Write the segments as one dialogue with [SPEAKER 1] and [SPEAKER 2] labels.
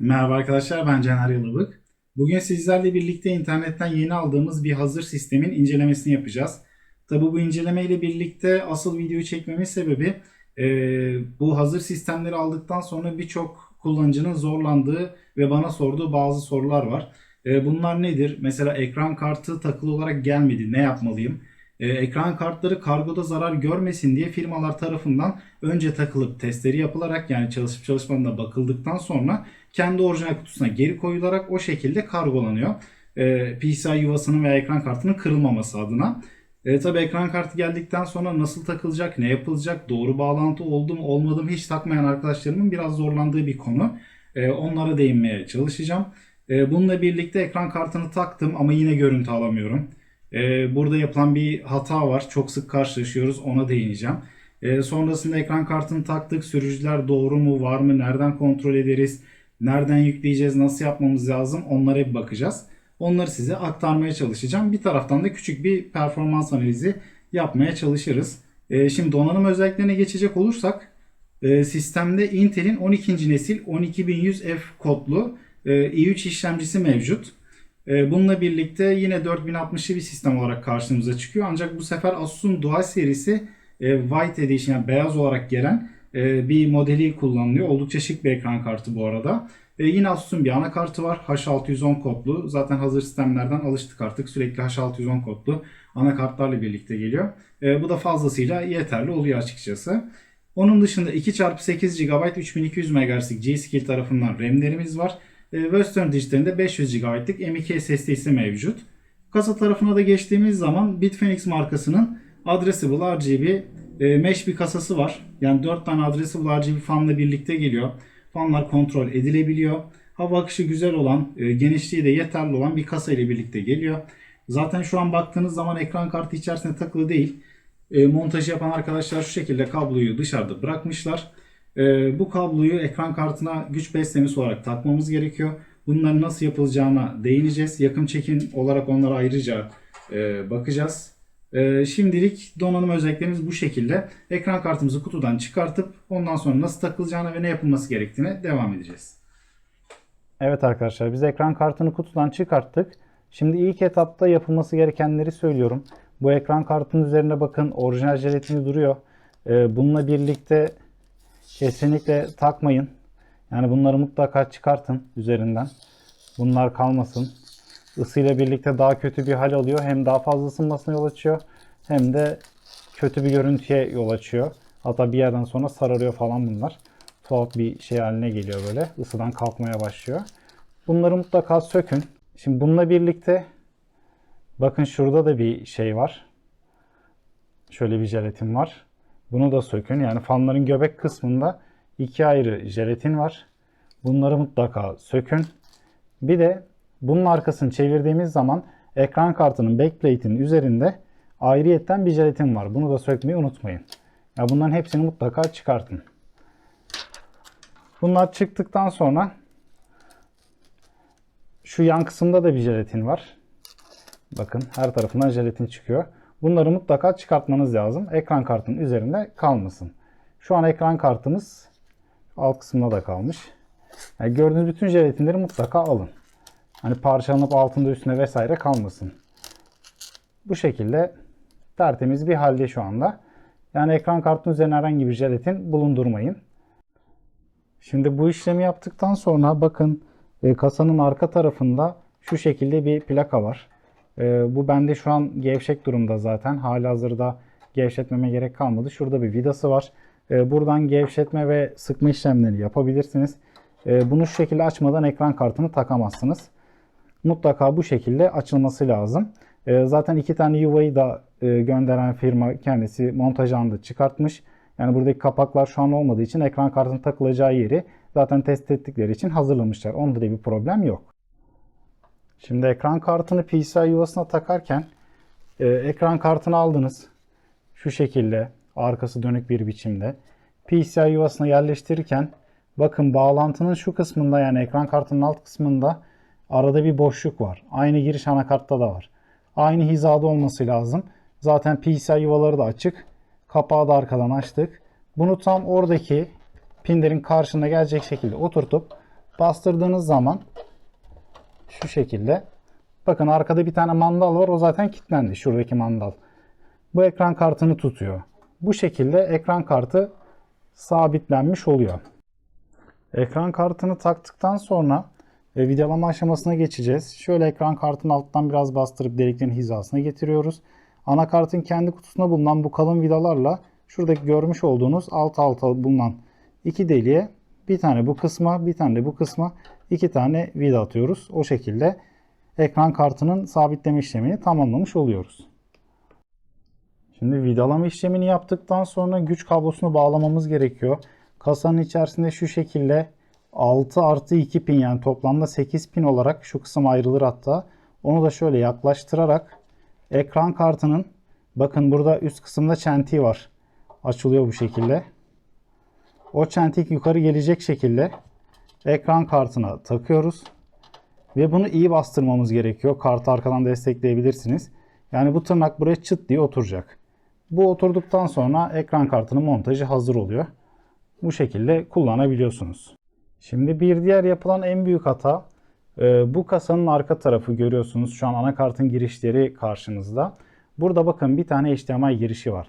[SPEAKER 1] Merhaba arkadaşlar ben Caner Yalıbık. Bugün sizlerle birlikte internetten yeni aldığımız bir hazır sistemin incelemesini yapacağız. Tabi bu inceleme ile birlikte asıl videoyu çekmemin sebebi e, bu hazır sistemleri aldıktan sonra birçok kullanıcının zorlandığı ve bana sorduğu bazı sorular var. E, bunlar nedir? Mesela ekran kartı takılı olarak gelmedi ne yapmalıyım? E, ekran kartları kargoda zarar görmesin diye firmalar tarafından önce takılıp testleri yapılarak yani çalışıp çalışmadığına bakıldıktan sonra kendi orijinal kutusuna geri koyularak o şekilde kargolanıyor. E, PCI yuvasının veya ekran kartının kırılmaması adına. E, tabii ekran kartı geldikten sonra nasıl takılacak, ne yapılacak, doğru bağlantı oldu mu olmadı mı hiç takmayan arkadaşlarımın biraz zorlandığı bir konu. E, onlara değinmeye çalışacağım. E, bununla birlikte ekran kartını taktım ama yine görüntü alamıyorum. E, burada yapılan bir hata var. Çok sık karşılaşıyoruz. Ona değineceğim. E, sonrasında ekran kartını taktık. Sürücüler doğru mu, var mı, nereden kontrol ederiz, nereden yükleyeceğiz, nasıl yapmamız lazım onlara bir bakacağız. Onları size aktarmaya çalışacağım. Bir taraftan da küçük bir performans analizi yapmaya çalışırız. E, şimdi donanım özelliklerine geçecek olursak e, sistemde Intel'in 12. nesil 12100F kodlu e, i3 işlemcisi mevcut. E, Bununla birlikte yine 4060'lı bir sistem olarak karşımıza çıkıyor. Ancak bu sefer Asus'un Dual serisi e, White Edition yani beyaz olarak gelen e, bir modeli kullanılıyor. Oldukça şık bir ekran kartı bu arada. E, yine Asus'un bir anakartı var. H610 kodlu. Zaten hazır sistemlerden alıştık artık. Sürekli H610 kodlu anakartlarla birlikte geliyor. Bu da fazlasıyla yeterli oluyor açıkçası. Onun dışında 2x8 GB 3200 MHz'lik G-Skill tarafından RAM'lerimiz var. E, Western Digital'in 500 GB'lık M.2 SSD'si mevcut. Kasa tarafına da geçtiğimiz zaman Bitfenix markasının Addressable RGB e, mesh bir kasası var. Yani 4 tane Addressable RGB fanla birlikte geliyor. Fanlar kontrol edilebiliyor. Hava akışı güzel olan, e, genişliği de yeterli olan bir kasa ile birlikte geliyor. Zaten şu an baktığınız zaman ekran kartı içerisinde takılı değil. Montajı yapan arkadaşlar şu şekilde kabloyu dışarıda bırakmışlar. E, bu kabloyu ekran kartına güç beslemesi olarak takmamız gerekiyor. Bunların nasıl yapılacağına değineceğiz. Yakın çekim olarak onlara ayrıca e, bakacağız. E, şimdilik donanım özelliklerimiz bu şekilde. Ekran kartımızı kutudan çıkartıp ondan sonra nasıl takılacağına ve ne yapılması gerektiğine devam edeceğiz.
[SPEAKER 2] Evet arkadaşlar biz ekran kartını kutudan çıkarttık. Şimdi ilk etapta yapılması gerekenleri söylüyorum. Bu ekran kartının üzerine bakın orijinal jelatini duruyor. Ee, bununla birlikte kesinlikle takmayın. Yani bunları mutlaka çıkartın üzerinden. Bunlar kalmasın. Isıyla birlikte daha kötü bir hal alıyor. Hem daha fazla ısınmasına yol açıyor. Hem de kötü bir görüntüye yol açıyor. Hatta bir yerden sonra sararıyor falan bunlar. Tuhaf bir şey haline geliyor böyle. Isıdan kalkmaya başlıyor. Bunları mutlaka sökün. Şimdi bununla birlikte bakın şurada da bir şey var. Şöyle bir jelatin var. Bunu da sökün. Yani fanların göbek kısmında iki ayrı jelatin var. Bunları mutlaka sökün. Bir de bunun arkasını çevirdiğimiz zaman ekran kartının backplate'in üzerinde ayrıyetten bir jelatin var. Bunu da sökmeyi unutmayın. Ya bunların hepsini mutlaka çıkartın. Bunlar çıktıktan sonra şu yan kısımda da bir jelatin var. Bakın her tarafından jelatin çıkıyor. Bunları mutlaka çıkartmanız lazım. Ekran kartının üzerinde kalmasın. Şu an ekran kartımız alt kısmında da kalmış. Yani gördüğünüz bütün jelatinleri mutlaka alın. Hani parçalanıp altında üstüne vesaire kalmasın. Bu şekilde tertemiz bir halde şu anda. Yani ekran kartının üzerine herhangi bir jelatin bulundurmayın. Şimdi bu işlemi yaptıktan sonra bakın e, kasanın arka tarafında şu şekilde bir plaka var. E, bu bende şu an gevşek durumda zaten. Halihazırda gevşetmeme gerek kalmadı. Şurada bir vidası var. E, buradan gevşetme ve sıkma işlemleri yapabilirsiniz. E, bunu şu şekilde açmadan ekran kartını takamazsınız. Mutlaka bu şekilde açılması lazım. E, zaten iki tane yuvayı da e, gönderen firma kendisi montaj anında çıkartmış. Yani buradaki kapaklar şu an olmadığı için ekran kartının takılacağı yeri zaten test ettikleri için hazırlamışlar. Onda da bir problem yok. Şimdi ekran kartını PCI yuvasına takarken e, ekran kartını aldınız. Şu şekilde arkası dönük bir biçimde. PCI yuvasına yerleştirirken bakın bağlantının şu kısmında yani ekran kartının alt kısmında arada bir boşluk var. Aynı giriş anakartta da var. Aynı hizada olması lazım. Zaten PCI yuvaları da açık. Kapağı da arkadan açtık. Bunu tam oradaki pinlerin karşına gelecek şekilde oturtup Bastırdığınız zaman şu şekilde bakın arkada bir tane mandal var. O zaten kilitlendi. Şuradaki mandal. Bu ekran kartını tutuyor. Bu şekilde ekran kartı sabitlenmiş oluyor. Ekran kartını taktıktan sonra e, vidalama aşamasına geçeceğiz. Şöyle ekran kartını alttan biraz bastırıp deliklerin hizasına getiriyoruz. Anakartın kendi kutusunda bulunan bu kalın vidalarla şuradaki görmüş olduğunuz alt alta bulunan iki deliğe bir tane bu kısma bir tane de bu kısma iki tane vida atıyoruz. O şekilde ekran kartının sabitleme işlemini tamamlamış oluyoruz. Şimdi vidalama işlemini yaptıktan sonra güç kablosunu bağlamamız gerekiyor. Kasanın içerisinde şu şekilde 6 artı 2 pin yani toplamda 8 pin olarak şu kısım ayrılır hatta. Onu da şöyle yaklaştırarak ekran kartının bakın burada üst kısımda çentiği var. Açılıyor bu şekilde. O çentik yukarı gelecek şekilde ekran kartına takıyoruz. Ve bunu iyi bastırmamız gerekiyor. Kartı arkadan destekleyebilirsiniz. Yani bu tırnak buraya çıt diye oturacak. Bu oturduktan sonra ekran kartının montajı hazır oluyor. Bu şekilde kullanabiliyorsunuz. Şimdi bir diğer yapılan en büyük hata e, bu kasanın arka tarafı görüyorsunuz. Şu an anakartın girişleri karşınızda. Burada bakın bir tane HDMI girişi var.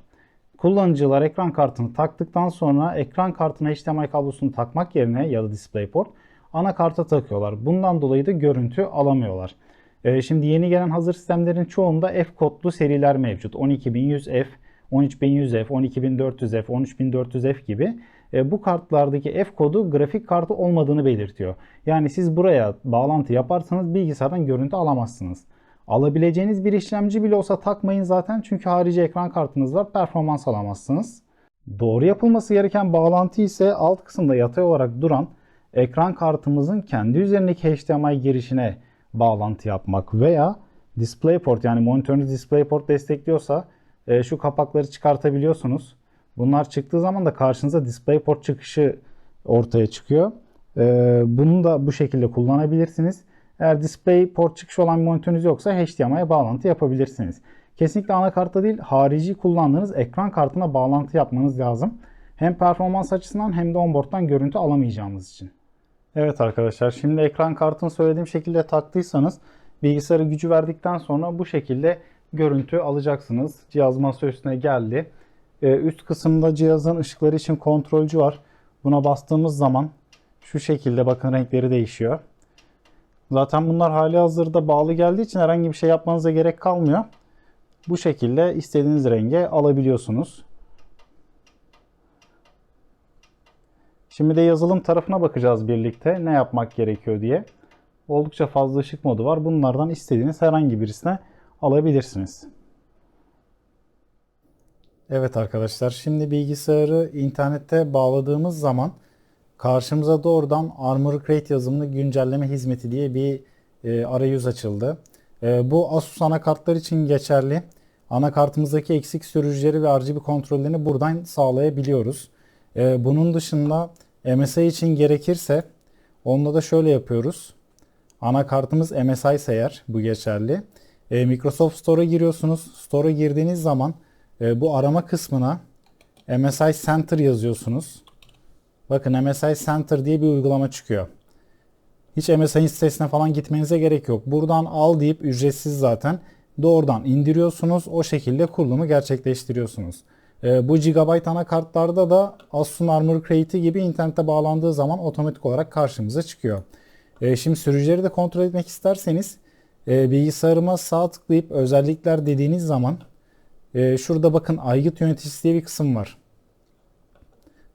[SPEAKER 2] Kullanıcılar ekran kartını taktıktan sonra ekran kartına HDMI kablosunu takmak yerine ya da DisplayPort anakarta takıyorlar. Bundan dolayı da görüntü alamıyorlar. E, şimdi yeni gelen hazır sistemlerin çoğunda F kodlu seriler mevcut. 12100F, 13100F, 12400F, 13400F gibi. E, bu kartlardaki F kodu grafik kartı olmadığını belirtiyor. Yani siz buraya bağlantı yaparsanız bilgisayardan görüntü alamazsınız. Alabileceğiniz bir işlemci bile olsa takmayın zaten çünkü harici ekran kartınız var performans alamazsınız. Doğru yapılması gereken bağlantı ise alt kısımda yatay olarak duran ekran kartımızın kendi üzerindeki HDMI girişine bağlantı yapmak veya DisplayPort yani monitörünüz DisplayPort destekliyorsa e, şu kapakları çıkartabiliyorsunuz. Bunlar çıktığı zaman da karşınıza DisplayPort çıkışı ortaya çıkıyor. E, bunu da bu şekilde kullanabilirsiniz. Eğer DisplayPort çıkışı olan bir monitörünüz yoksa HDMI'ye bağlantı yapabilirsiniz. Kesinlikle anakarta değil harici kullandığınız ekran kartına bağlantı yapmanız lazım. Hem performans açısından hem de onboard'dan görüntü alamayacağımız için. Evet arkadaşlar şimdi ekran kartını söylediğim şekilde taktıysanız bilgisayarı gücü verdikten sonra bu şekilde görüntü alacaksınız. Cihaz masa üstüne geldi. Ee, üst kısımda cihazın ışıkları için kontrolcü var. Buna bastığımız zaman şu şekilde bakın renkleri değişiyor. Zaten bunlar hali hazırda bağlı geldiği için herhangi bir şey yapmanıza gerek kalmıyor. Bu şekilde istediğiniz renge alabiliyorsunuz. Şimdi de yazılım tarafına bakacağız birlikte ne yapmak gerekiyor diye. Oldukça fazla ışık modu var. Bunlardan istediğiniz herhangi birisine alabilirsiniz. Evet arkadaşlar şimdi bilgisayarı internette bağladığımız zaman karşımıza doğrudan Armor Crate yazımlı güncelleme hizmeti diye bir e, arayüz açıldı. E, bu Asus anakartlar için geçerli. Anakartımızdaki eksik sürücüleri ve RGB kontrollerini buradan sağlayabiliyoruz. E, bunun dışında MSI için gerekirse onda da şöyle yapıyoruz. Anakartımız MSI ise eğer bu geçerli. E, Microsoft Store'a giriyorsunuz. Store'a girdiğiniz zaman e, bu arama kısmına MSI Center yazıyorsunuz. Bakın MSI Center diye bir uygulama çıkıyor. Hiç MSI'nin sitesine falan gitmenize gerek yok. Buradan al deyip ücretsiz zaten. Doğrudan indiriyorsunuz. O şekilde kurulumu gerçekleştiriyorsunuz. E, bu gigabyte anakartlarda da Asus'un Armor Crate'i gibi internete bağlandığı zaman otomatik olarak karşımıza çıkıyor. E, şimdi sürücüleri de kontrol etmek isterseniz e, bilgisayarıma sağ tıklayıp özellikler dediğiniz zaman e, şurada bakın aygıt yöneticisi diye bir kısım var.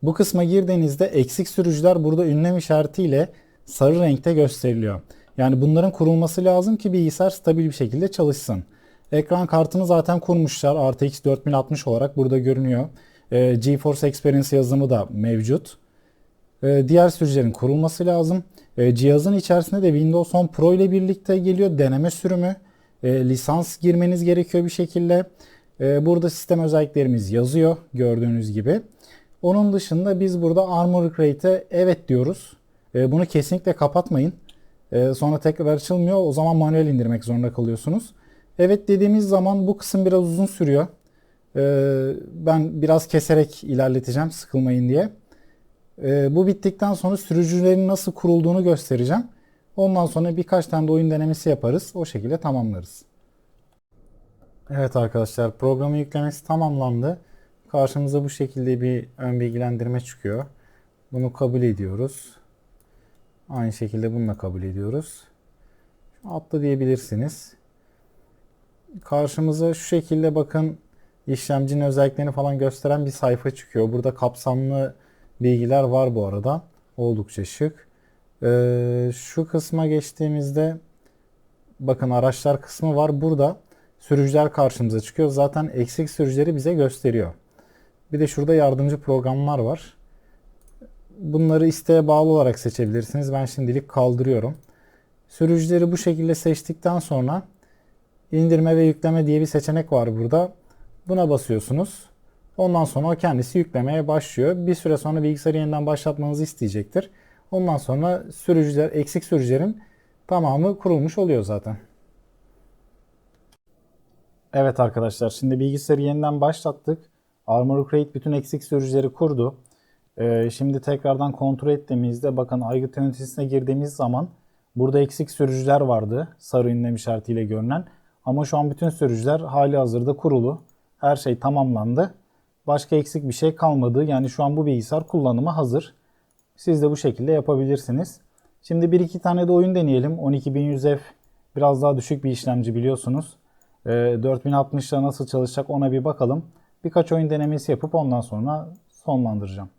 [SPEAKER 2] Bu kısma girdiğinizde eksik sürücüler burada ünlem işaretiyle sarı renkte gösteriliyor. Yani bunların kurulması lazım ki bilgisayar stabil bir şekilde çalışsın. Ekran kartını zaten kurmuşlar. RTX 4060 olarak burada görünüyor. E, GeForce Experience yazılımı da mevcut. E, diğer sürücülerin kurulması lazım. E, cihazın içerisinde de Windows 10 Pro ile birlikte geliyor. Deneme sürümü. E, lisans girmeniz gerekiyor bir şekilde. E, burada sistem özelliklerimiz yazıyor gördüğünüz gibi. Onun dışında biz burada Armor Crate'e evet diyoruz. E, bunu kesinlikle kapatmayın. E, sonra tekrar açılmıyor. O zaman manuel indirmek zorunda kalıyorsunuz. Evet dediğimiz zaman bu kısım biraz uzun sürüyor. E, ben biraz keserek ilerleteceğim sıkılmayın diye. Bu bittikten sonra sürücülerin nasıl kurulduğunu göstereceğim. Ondan sonra birkaç tane de oyun denemesi yaparız. O şekilde tamamlarız. Evet arkadaşlar programın yüklemesi tamamlandı. Karşımıza bu şekilde bir ön bilgilendirme çıkıyor. Bunu kabul ediyoruz. Aynı şekilde bunu da kabul ediyoruz. Atla diyebilirsiniz. Karşımıza şu şekilde bakın işlemcinin özelliklerini falan gösteren bir sayfa çıkıyor. Burada kapsamlı bilgiler var bu arada. Oldukça şık. Ee, şu kısma geçtiğimizde bakın araçlar kısmı var. Burada sürücüler karşımıza çıkıyor. Zaten eksik sürücüleri bize gösteriyor. Bir de şurada yardımcı programlar var. Bunları isteğe bağlı olarak seçebilirsiniz. Ben şimdilik kaldırıyorum. Sürücüleri bu şekilde seçtikten sonra indirme ve yükleme diye bir seçenek var burada. Buna basıyorsunuz. Ondan sonra o kendisi yüklemeye başlıyor. Bir süre sonra bilgisayarı yeniden başlatmanızı isteyecektir. Ondan sonra sürücüler, eksik sürücülerin tamamı kurulmuş oluyor zaten. Evet arkadaşlar şimdi bilgisayarı yeniden başlattık. Armor Crate bütün eksik sürücüleri kurdu. Ee, şimdi tekrardan kontrol ettiğimizde bakın aygıt yöneticisine girdiğimiz zaman burada eksik sürücüler vardı. Sarı ünlem işaretiyle görünen. Ama şu an bütün sürücüler hali hazırda kurulu. Her şey tamamlandı. Başka eksik bir şey kalmadı. Yani şu an bu bilgisayar kullanıma hazır. Siz de bu şekilde yapabilirsiniz. Şimdi bir iki tane de oyun deneyelim. 12100F biraz daha düşük bir işlemci biliyorsunuz. Ee, 4060'la nasıl çalışacak ona bir bakalım. Birkaç oyun denemesi yapıp ondan sonra sonlandıracağım.